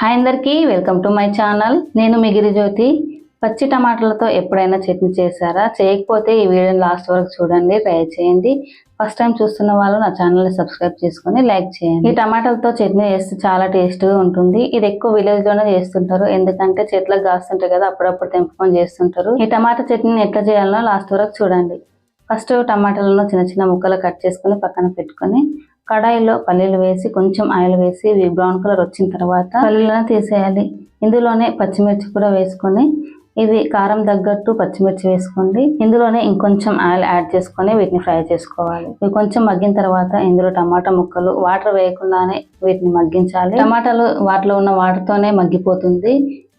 Hi అందరికీ welcome to my channel. నేను మిగిరి జ్యోతి పచ్చి టమాటాలతో ఎప్పుడైనా చట్నీ చేశారా? చేయకపోతే ఈ వీడియోని లాస్ట్ వరకు చూడండి ట్రై చేయండి. ఫస్ట్ టైం చూస్తున్న వాళ్ళు నా ఛానల్ని సబ్స్క్రైబ్ చేసుకొని లైక్ చేయండి. ఈ టమాటాలతో చట్నీ చేస్తే చాలా టేస్ట్గా ఉంటుంది. ఇది ఎక్కువ విలేజ్లోనే చేస్తుంటారు. ఎందుకంటే చెట్లకు కాస్తుంటాయి కదా అప్పుడప్పుడు తెంపుకొని చేస్తుంటారు. ఈ టమాటా చట్నీని ఎట్లా చేయాలో లాస్ట్ వరకు చూడండి. ఫస్ట్ టమాటాలను చిన్న చిన్న ముక్కలు కట్ చేసుకొని పక్కన పెట్టుకొని కడాయిలో పల్లీలు వేసి కొంచెం ఆయిల్ వేసి ఇవి బ్రౌన్ కలర్ వచ్చిన తర్వాత పల్లీలను తీసేయాలి. ఇందులోనే పచ్చిమిర్చి కూడా వేసుకొని ఇవి కారం తగ్గట్టు పచ్చిమిర్చి వేసుకోండి. ఇందులోనే ఇంకొంచెం ఆయిల్ యాడ్ చేసుకొని వీటిని ఫ్రై చేసుకోవాలి. ఇవి కొంచెం మగ్గిన తర్వాత ఇందులో టమాటా ముక్కలు వాటర్ వేయకుండానే వీటిని మగ్గించాలి. టమాటాలు వాటిలో ఉన్న వాటర్ తోనే మగ్గిపోతుంది.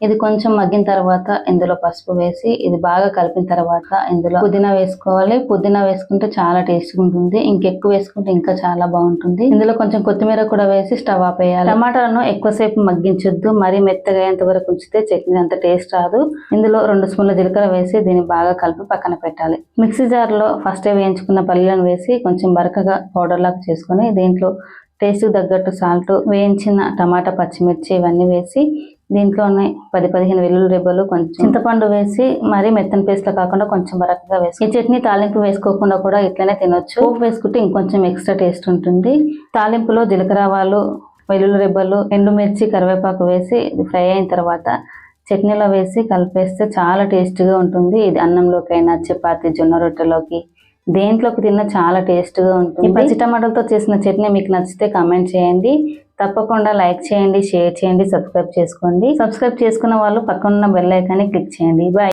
ఇది కొంచెం మగ్గిన తర్వాత ఇందులో పసుపు వేసి ఇది బాగా కలిపిన తర్వాత ఇందులో పుదీనా వేసుకోవాలి. పుదీనా వేసుకుంటే చాలా టేస్ట్గా ఉంటుంది. ఇంకెక్కువ వేసుకుంటే ఇంకా చాలా బాగుంటుంది. ఇందులో కొంచెం కొత్తిమీర కూడా వేసి స్టవ్ ఆపేయాలి టమాటాలను ఎక్కువసేపు మగ్గించొద్దు. మరీ మెత్తగా అయ్యేంత వరకు ఉంచితే చట్నీ అంత టేస్ట్ రాదు. ఇందులో రెండు స్పూన్ల జీలకర్ర వేసి దీన్ని బాగా కలిపి పక్కన పెట్టాలి. మిక్సీ జార్లో ఫస్ట్ వేయించుకున్న పల్లీలను వేసి కొంచెం బరకగా పౌడర్ లాగా చేసుకొని దీంట్లో టేస్ట్కి తగ్గట్టు సాల్ట్ వేయించిన టమాటా పచ్చిమిర్చి ఇవన్నీ వేసి దీంట్లోనే పది పదిహేను వెల్లుల్లి రెబ్బలు కొంచెం చింతపండు వేసి మరీ మెత్తని పేస్ట్ కాకుండా కొంచెం బరకగా వేసి ఈ చట్నీ తాలింపు వేసుకోకుండా కూడా ఇట్లనే తినొచ్చు. పోపు వేసుకుంటే ఇంకొంచెం ఎక్స్ట్రా టేస్ట్ ఉంటుంది. తాలింపులో జీలకర్ర ఆవాలు వెల్లుల్లి రెబ్బలు ఎండుమిర్చి కరివేపాకు వేసి ఫ్రై అయిన తర్వాత చట్నీలో వేసి కలిపేస్తే చాలా టేస్ట్గా ఉంటుంది. ఇది అన్నంలోకైనా చపాతి జొన్న రొట్టెలోకి దేంట్లోకి తిన్నా చాలా టేస్ట్గా ఉంటుంది. పచ్చి టమాటాలతో చేసిన చట్నీ మీకు నచ్చితే కామెంట్ చేయండి. తప్పకుండా లైక్ చేయండి షేర్ చేయండి సబ్స్క్రైబ్ చేసుకోండి. సబ్స్క్రైబ్ చేసుకున్న వాళ్ళు పక్కన ఉన్న బెల్ ఐకాన్ని క్లిక్ చేయండి. బాయ్.